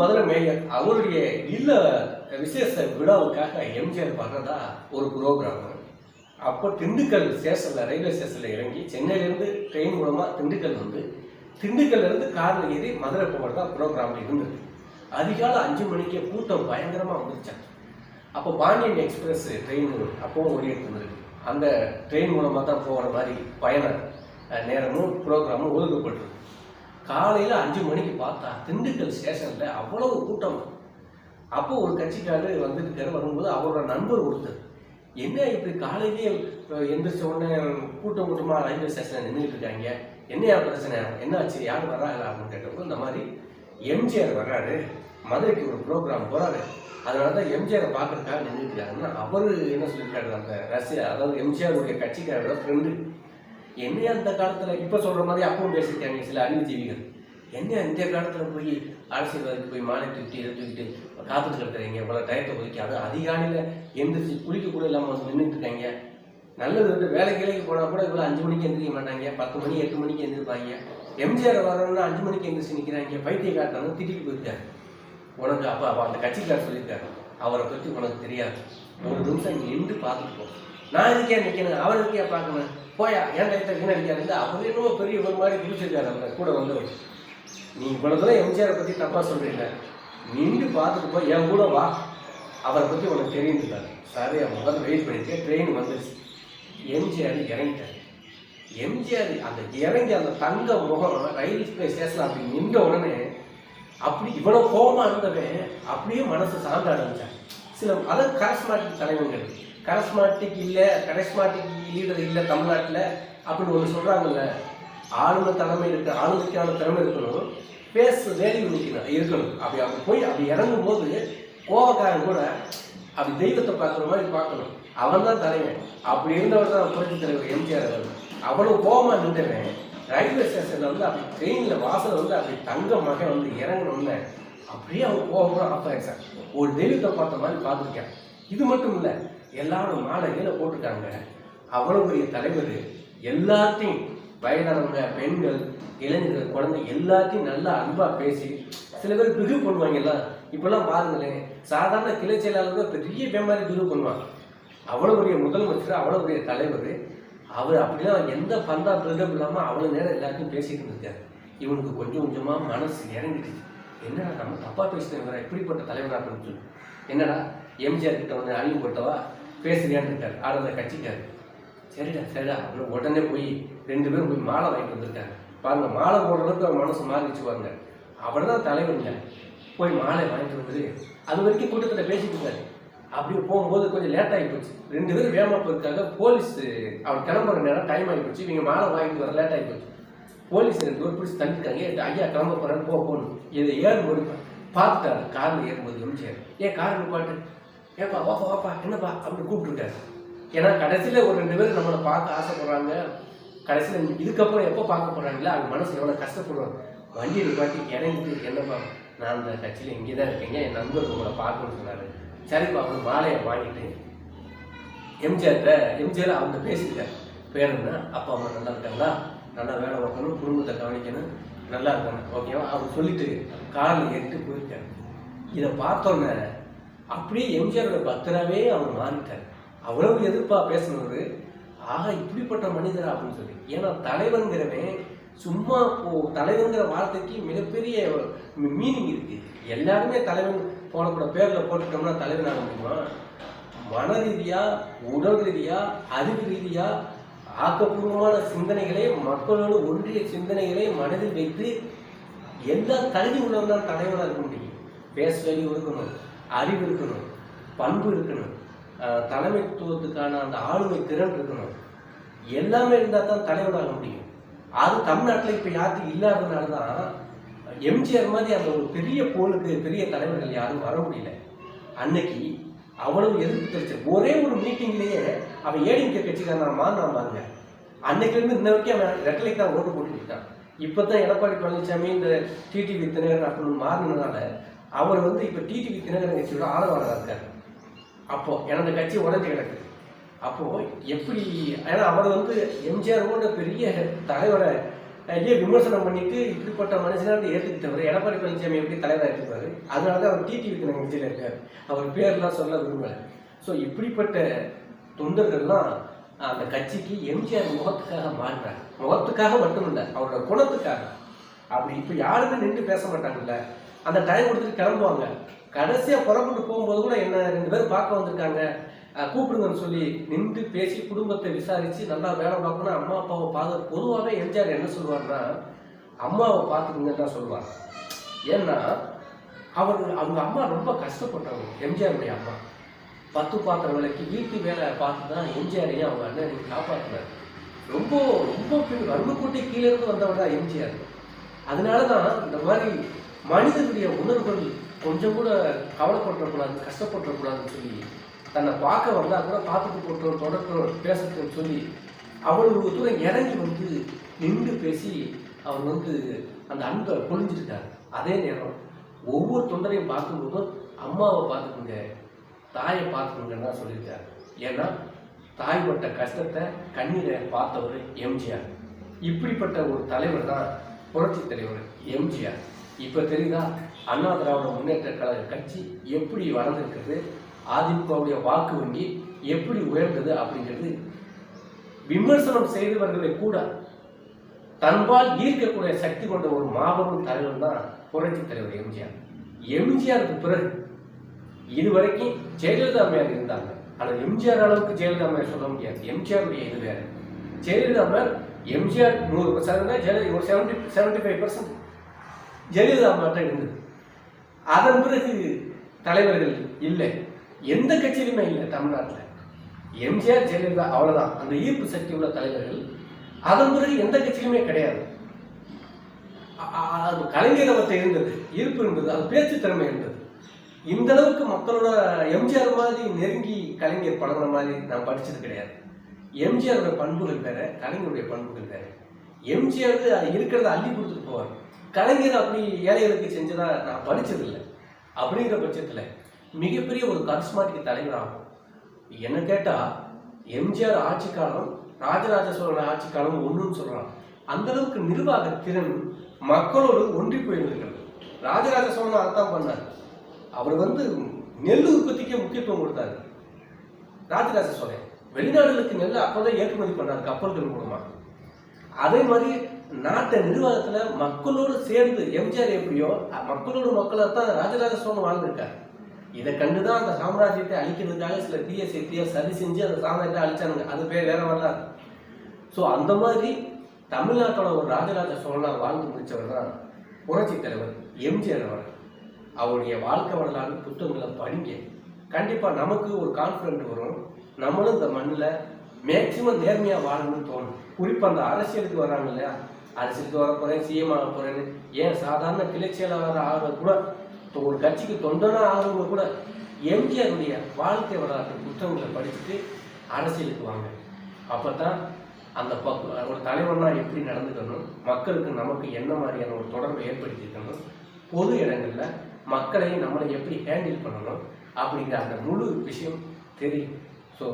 Madurai mayor அவருடைய இல்ல விசேஷ விழாவுக்காக எம்ஜிஆர் பண்ணதா ஒரு ப்ரோக்ராம் அப்போ திண்டுக்கல் ஸ்டேஷன்ல ரயில்வே ஸ்டேஷன்ல இறங்கி சென்னையிலேருந்து ட்ரெயின் மூலமா திண்டுக்கல் வந்து திண்டுக்கல்ல இருந்து கார்ல ஏறி மதுரை போகிறதா ப்ரோக்ராம் இருந்தது. அதிகாலை அஞ்சு மணிக்கு கூட்டம் பயங்கரமா வந்துருச்சாங்க அப்போ பாண்டியன் எக்ஸ்பிரஸ் ட்ரெயின் அப்பவும் ஓடிட்டு இருந்தது அந்த ட்ரெயின் மூலமாக தான் போகிற மாதிரி பயண நேரமும் ப்ரோக்ராமும் ஒதுக்கப்பட்டிருக்கு. காலையில் அஞ்சு மணிக்கு பார்த்தா திண்டுக்கல் ஸ்டேஷனில் அவ்வளவு கூட்டம். அப்போ ஒரு கட்சிக்காரர் வந்துருக்காரு. வரும்போது அவரோட நண்பர் ஒருத்தர் என்ன இப்படி காலையிலேயே எந்திரிச்ச உடனே கூட்டம் கூட்டமாக ரயில்வே ஸ்டேஷனில் நின்றுட்டு இருக்காங்க. என்னையா பிரச்சனை? என்னாச்சு? யார் வர்றாங்களா அப்படின்னு கேட்டப்போ இந்த மாதிரி எம்ஜிஆர் வர்றாரு. மதுரைக்கு ஒரு ப்ரோக்ராம் போகிறாரு அதனால தான் எம்ஜிஆரை பார்க்குறதுக்காக நின்றுட்டு இருக்காங்கன்னா அவர் என்ன சொல்லியிருக்காரு? அந்த ரசிகர் அதாவது எம்ஜிஆருடைய கட்சிக்காரோட ஃப்ரெண்டு என்ன அந்த காலத்தில் இப்போ சொல்கிற மாதிரி அப்பவும் பேசியிருக்காங்க சில அறிவுஜீவிகள்? என்ன இந்த காலத்தில் போய் அரசியல்வாதிக்கு போய் மாலை தூக்கிட்டு இதை தூக்கிட்டு காத்துட்டு இருக்கிறீங்க? இவ்வளோ டயத்தை ஒதுக்கி அது அதிகாலையில் எந்திரிச்சு குளிக்க கூட இல்லாமல் நின்றுட்டு இருக்காங்க. நல்லது வந்து வேலை கிளைக்கு போனால் கூட இவ்வளோ அஞ்சு மணிக்கு எந்திரிக்க மாட்டாங்க. பத்து மணி எட்டு மணிக்கு எந்திரிப்பாங்க. எம்ஜிஆர் வரணும்னா அஞ்சு மணிக்கு எந்திரிச்சு பைத்திய பைத்தியக்காரத்தனம் திட்டிட்டு போயிருக்காரு. உனக்கு அப்போ அப்ப அந்த கட்சிக்காரர் சொல்லியிருக்காரு. அவரை பற்றி உனக்கு தெரியாது. ஒரு நிமிஷம் நின்று பார்த்துட்டு போ. நான் இதுக்கே நிற்கணும் அவர் இருக்கே பார்க்கணும் போயா ஏன் டயத்தை வீணடிக்காது அவர் என்னவோ பெரிய ஒரு மாதிரி பிடிச்சிருக்காரு அந்த கூட வந்து. நீ இவ்வளோ தூரம் எம்ஜிஆரை பற்றி தப்பாக சொல்கிறீங்க நின்று பார்த்துட்டு போய் என் கூட வா. அவரை பற்றி உனக்கு தெரியுதுட்டாரு சரி அவன் முதல்ல வெயிட் பண்ணிட்டு ட்ரெயின் வந்துருச்சு. எம்ஜிஆர் இறங்கிட்டார். எம்ஜிஆர் அந்த இறங்கி அந்த தங்க முகம் ரயில்வே ஸ்டேஷன் அப்படி நின்ற உடனே அப்படி இவ்வளோ கோபமாக இருந்தவன் அப்படியே மனசு சாந்த ஆரம்பித்தார் சில அதான் கரஸ்மாட்டிக் தலைவர்கள் கரஸ்மாட்டிக் இல்லை கரஸ்மாட்டிக் லீடர் இல்லை தமிழ்நாட்டில் அப்படின்னு ஒன்று சொல்கிறாங்கல்ல ஆளுநர் தலைமை இருக்க ஆளுநருக்கான திறமை இருக்கணும். பேசு வேல்யூ நிற்கணும் இருக்கணும். அப்படி அப்படி போய் அப்படி இறங்கும் போது கோவக்காரன் கூட அப்படி தெய்வத்தை பார்க்குற மாதிரி பார்க்கணும். அவன் தான் தலைவன். அப்படி இருந்தவர் தான் புரட்சி தலைவர் எம்ஜிஆர் அவர் அவ்வளோ கோபமாக நின்றவன் ரயில்வே ஸ்டேஷனில் வந்து அப்படி ட்ரெயினில் வாசல் வந்து அப்படி தங்க மகன் வந்து இறங்கணும்னு அப்படியே அவன் கோபம் ஆஃப் ஆயிடுச்சான். ஒரு தெய்வத்தை பார்த்த மாதிரி பார்த்துருக்கேன். இது மட்டும் இல்லை எல்லாரும் மாலை கீழே போட்டிருக்காங்க. அவ்வளவு பெரிய தலைவர் எல்லாத்தையும் வயதானவங்க பெண்கள் இளைஞர்கள் குழந்தை எல்லாத்தையும் நல்லா அன்பா பேசி சில பேர் பிகு பண்ணுவாங்கல்ல? இப்பெல்லாம் பாருங்களேன் சாதாரண கிளை செயலாளர்கள் பெரிய பேமாரி பிகு பண்ணுவாங்க. அவ்வளவு பெரிய முதலமைச்சர் அவ்வளவு பெரிய தலைவர் அவர் அப்படிலாம் எந்த பந்தா பில்டப் இல்லாம அவ்வளவு நேரம் எல்லாத்தையும் பேசிட்டு இருக்காரு இவனுக்கு கொஞ்சம் கொஞ்சமா மனசு இறங்கிடுச்சு. என்னடா நம்ம தப்பா பேசிட்டு இப்படிப்பட்ட தலைவராக அப்படின்னு சொல்லி. என்னடா எம்ஜிஆர் கிட்ட வந்து அழிவுபட்டவா பேசுறியான்னு இருக்காரு அந்த கட்சிக்காரு. சரிடா சரிடா. அப்படின்னு உடனே போய் ரெண்டு பேரும் போய் மாலை வாங்கிட்டு வந்திருக்காங்க. பாருங்க மாலை போடுறதுக்கு அளவுக்கு அவர் மனசு மாறிச்சு வாங்க அவர் தான் தலைவருங்க போய் மாலை வாங்கிட்டு வந்தது அது வரைக்கும் கூட்டத்தில் பேசிட்டு இருக்காரு அப்படி போகும்போது கொஞ்சம் லேட் ஆகி போச்சு. ரெண்டு பேரும் வேகமாக போயிருக்காங்க போலீஸ் அவன் கிளம்புற நேரம் டைம் ஆகி போச்சு. இவங்க மாலை வாங்கிட்டு வர லேட் ஆகி போச்சு. போலீஸ் ரெண்டு பேர் பிடிச்சி தள்ளிட்டாங்க. ஐயா கிளம்ப போகிறேன்னு போகணும் இதை ஏறும்போது பார்த்துட்டாங்க காரில் ஏறும்போது எம்ஜிஆர். ஏன் கார் நிப்பாட்டு. ஏப்பா வாப்பா வாப்பா என்னப்பா அப்படி கூப்பிட்டுருக்காரு ஏன்னா கடைசியில் ஒரு ரெண்டு பேர் நம்மளை பார்க்க ஆசைப்படுறாங்க. கடைசியில் இதுக்கப்புறம் எப்போ பார்க்க போகிறாங்களோ அவங்க மனசு எவ்வளோ கஷ்டப்படுவாங்க வண்டியை பாட்டி இறங்கிட்டு என்னப்பா நான் அந்த கட்சியில் இங்கே தான் இருக்கேங்க என் நண்பர் உங்களை பார்க்கணும்னு சொன்னார். சரிப்பா அவங்க மாலையை வாங்கிட்டு எம்ஜிஆர்கிட்ட எம்ஜிஆர் அவங்க பேசியிருக்காரு பேர் அப்பா அம்மா நல்லா இருக்காங்களா? நல்லா வேலை பார்க்கணும் குடும்பத்தை கவனிக்கணும் நல்லா இருக்காங்க ஓகேவா அவங்க சொல்லிட்டு காலில் ஏறிட்டு போயிருக்காரு. இதை பார்த்தோன்னே அப்படியே எம்ஜிஆரோட பக்தராகவே அவர் மாறிட்டார். அவ்வளவு எதிர்ப்பா பேசினவர் ஆக இப்படிப்பட்ட மனிதரா? அப்படின்னு சொல்லி. ஏன்னா தலைவன்கிறவன் சும்மா போ தலைவன்கிற வார்த்தைக்கு மிகப்பெரிய மீனிங் இருக்கு. எல்லாருமே தலைவன் போடக்கூட பேர்ல போட்டுட்டோம்னா தலைவன் ஆக முடியுமா? மன ரீதியா உடல் ரீதியா அறிவு ரீதியா ஆக்கப்பூர்வமான சிந்தனைகளை மக்களோடு ஒன்றிய சிந்தனைகளை மனதில் வைத்து எல்லா தகுதி உள்ளவன் தான் தலைவனாக இருக்க முடியும். பேச வேல்யூ இருக்கணும் அறிவு இருக்கணும் பண்பு இருக்கணும் தலைமைத்துவத்துக்கான அந்த ஆளுமை திறன் இருக்கணும். எல்லாமே இருந்தால் தான் தலைவனாக முடியும். அது தமிழ்நாட்டில் இப்போ யாருக்கும் இல்லாததுனால தான் எம்ஜிஆர் மாதிரி அந்த ஒரு பெரிய போலுக்கு பெரிய தலைவர்கள் யாரும் வர முடியல. அன்னைக்கு அவ்வளவு எதிர்ப்பு தெரிச்சு ஒரே ஒரு மீட்டிங்லேயே அவன் ஏடிஎம்கே கட்சிக்காரன் மாறினான் பாருங்க. அன்னைக்கு இன்ன வரைக்கும் அவன் ரெட்டலைக்கு தான் ஓட்டு போட்டுக்கிட்டான் இப்போ தான் எடப்பாடி பழனிசாமி இந்த டிடிவி தினகரன் அப்படின்னு மாறினதுனால அவர் வந்து இப்போ டிடிவி தினகரன் கட்சியோட ஆதரவாளராக இருக்கார். அப்போ எனது கட்சி உடஞ்சி கிடக்கு. அப்போ எப்படி ஏன்னா அவர் வந்து எம்ஜிஆரோட பெரிய தலைவரை ஐயா விமர்சனம் பண்ணிட்டு இப்படிப்பட்ட மனுஷனாக ஏற்றுக்கிட்டவர் எடப்பாடி பழனிசாமி எப்படி தலைவராக இருப்பாரு? அதனால தான் அவர் டிடிவி கட்சியில் இருக்கார். அவர் பேர்லாம் சொல்ல விரும்பலை. ஸோ இப்படிப்பட்ட தொண்டர்கள்லாம் அந்த கட்சிக்கு எம்ஜிஆர் முகத்துக்காக மாறுறாங்க முகத்துக்காக மட்டும் இல்லை அவரோட குணத்துக்காக. அப்படி இப்போ யாருமே நின்று பேச மாட்டாங்கல்ல. அந்த டைம் கொடுத்துட்டு கிளம்புவாங்க. கடைசியாக புறப்பட்டு போகும்போது கூட என்ன ரெண்டு பேரும் பார்க்க வந்திருக்காங்க. கூப்பிடுங்கன்னு சொல்லி நின்று பேசி குடும்பத்தை விசாரித்து நல்லா வேலை பார்க்கணும் அம்மா அப்பாவை பார்த்து பொதுவாகவே எம்ஜிஆர் என்ன சொல்லுவார்னா அம்மாவை பார்த்துக்குங்கன்னு தான் சொல்லுவார் ஏன்னா அவர் அவங்க அம்மா ரொம்ப கஷ்டப்பட்டவங்க எம்ஜிஆருடைய அம்மா. பத்து பாத்திரம் விலைக்கு வீட்டு வேலை பார்த்து தான் எம்ஜிஆரையும் அவங்க அண்ணன் காப்பாற்றினார் ரொம்ப ரொம்ப வறுமை கூட்டி கீழே இருந்து வந்தவர் தான் எம்ஜிஆர். அதனால தான் இந்த மாதிரி மனிதனுடைய உணர்வுகள் கொஞ்சம் கூட கவலைப்பட்டுறக்கூடாது கஷ்டப்பட்டுறக்கூடாதுன்னு சொல்லி தன்னை பார்க்க வந்தால் கூட பார்த்துட்டு போட்டோம் தொடர்பு பேசட்டும்னு சொல்லி அவ்வளவு தூரம் இறங்கி வந்து நின்று பேசி அவர் வந்து அந்த அன்பை பொழிஞ்சிருக்காரு. அதே நேரம் ஒவ்வொரு தொண்டரையும் பார்க்கும்போதும் அம்மாவை பார்த்துக்குங்க தாயை பார்த்துக்கோங்கன்னா தான் சொல்லியிருக்காரு. ஏன்னா தாய் பட்ட கஷ்டத்தை கண்ணீரை பார்த்தவர் எம்ஜிஆர். இப்படிப்பட்ட ஒரு தலைவர் தான் புரட்சி தலைவர் எம்ஜிஆர். இப்போ தெரியுதா? அண்ணா திராவிட முன்னேற்ற கழக கட்சி எப்படி வளர்ந்துருக்கிறது அதிமுகவுடைய வாக்கு வங்கி எப்படி உயர்ந்தது அப்படிங்கிறது விமர்சனம் செய்தவர்களை கூட தன்பால் ஈர்க்கக்கூடிய சக்தி கொண்ட ஒரு மாபெரும் தலைவர் தான் புரட்சி தலைவர் எம்ஜிஆர். எம்ஜிஆருக்கு பிறகு இதுவரைக்கும் ஜெயலலிதா அம்மையார் இருந்தாங்க. ஆனால் எம்ஜிஆர் அளவுக்கு ஜெயலலிதா அம்மையார் சொல்ல முடியாது. எம்ஜிஆருடைய இது வேறு. ஜெயலலிதா அம்மையார் எம்ஜிஆர் நூறு சதவீதம் ஜெயலலிதா ஒரு seventy seventy five percent Jayalalithaa மட்டும் இருந்தது. அதன் பிறகு தலைவர்கள் இல்லை. எந்த கட்சியிலுமே இல்லை தமிழ்நாட்டில். எம்ஜிஆர் ஜெயலலிதா அவ்வளவுதான். அந்த ஈர்ப்பு சக்தி உள்ள தலைவர்கள். அதன் பிறகு எந்த கட்சியிலுமே கிடையாது. அது கலைஞர் இருந்தது. ஈர்ப்பு இருந்தது. அது பேச்சு திறமை இருந்தது. இந்த அளவுக்கு மக்களோட எம்ஜிஆர் மாதிரி நெருங்கி கலைஞர் பழகிற மாதிரி நான் படிச்சது கிடையாது. எம்ஜிஆருடைய பண்புகள் வேற கலைஞருடைய பண்புகள் வேற. எம்ஜிஆர் இருக்கிறத அள்ளி கொடுத்துட்டு போவார். கலைஞர் அப்படி ஏழைகளுக்கு செஞ்சதா நான் படிச்சதில்லை. அப்படிங்கிற பட்சத்தில் மிகப்பெரிய ஒரு கரிஸ்மாட்டிக் தலைவர் ஆகும் என்ன கேட்டால் எம்ஜிஆர் ஆட்சி காலம் ராஜராஜ சோழன் ஆட்சி காலம் ஒன்றுன்னு சொல்கிறான் அந்த அளவுக்கு நிர்வாக திறன் மக்களோடு ஒன்றி போயிருக்கிறது. ராஜராஜ சோழன் அதான் பண்ணார். அவர் வந்து நெல் உற்பத்திக்கே முக்கியத்துவம் கொடுத்தாரு. ராஜராஜ சோழன். வெளிநாடுகளுக்கு நெல் அப்போதான் ஏற்றுமதி பண்ணார் கப்பல்கள் மூலமாக அதே மாதிரி நாட்டை நிர்வாகத்துல மக்களோடு சேர்ந்து எம்ஜிஆர் எப்படியோ மக்களோட மக்களோடு மக்களாக தான் ராஜராஜ சோழன் வாழ்ந்திருக்காரு. இதை கண்டுதான் அந்த சாம்ராஜ்யத்தை அழிக்கிறதுக்காக சில தீய சக்தியை சரி செஞ்சு அந்த சாம்ராஜ்யத்தை அழிச்சானுங்க. அது பேர் வேற வரலாறு. ஸோ அந்த மாதிரி தமிழ்நாட்டோட ஒரு ராஜராஜ சோழனா வாழ்ந்து முடிச்சவர் தான் புரட்சி தலைவர் எம்ஜிஆர் அவர் அவருடைய வாழ்க்கை வரலாறு புத்தகங்களை படிங்க. கண்டிப்பா நமக்கு ஒரு கான்ஃபிடென்ட் வரும். நம்மளும் இந்த மண்ணில் மேக்சிமம் நேர்மையாக வாழணும்னு தோணும். குறிப்பாக அந்த அரசியலுக்கு வராங்க இல்லையா? அரசியலுக்கு வர போறேன் சிஎம் ஆக போகிறேன்னு ஏன்? சாதாரண கிளை செயலாளர் ஆக கூட ஒரு கட்சிக்கு தொண்டனாக ஆகிறவங்க கூட எம்ஜிஆருடைய வாழ்க்கை வரலாற்று புத்தகங்களை படிச்சுட்டு அரசியலுக்கு வாங்க. அப்பதான் அந்த பக்கம் ஒரு தலைவனா எப்படி நடந்துக்கணும்? மக்களுக்கு நமக்கு என்ன மாதிரியான ஒரு தொடர்பை ஏற்படுத்திக்கணும் பொது இடங்களில் மக்களையும் நம்மளை எப்படி ஹேண்டில் பண்ணணும்? அப்படிங்கிற அந்த முழு விஷயம் தெரியும். ஸோ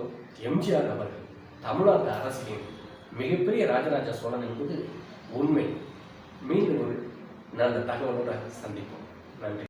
எம்ஜிஆர் அவர்கள். தமிழ்நாட்டு அரசியல் மிகப்பெரிய ராஜராஜ சோழன் என்பது உண்மை. மீண்டும் ஒரு நல்ல தகவலோட சந்திப்போம். நன்றி.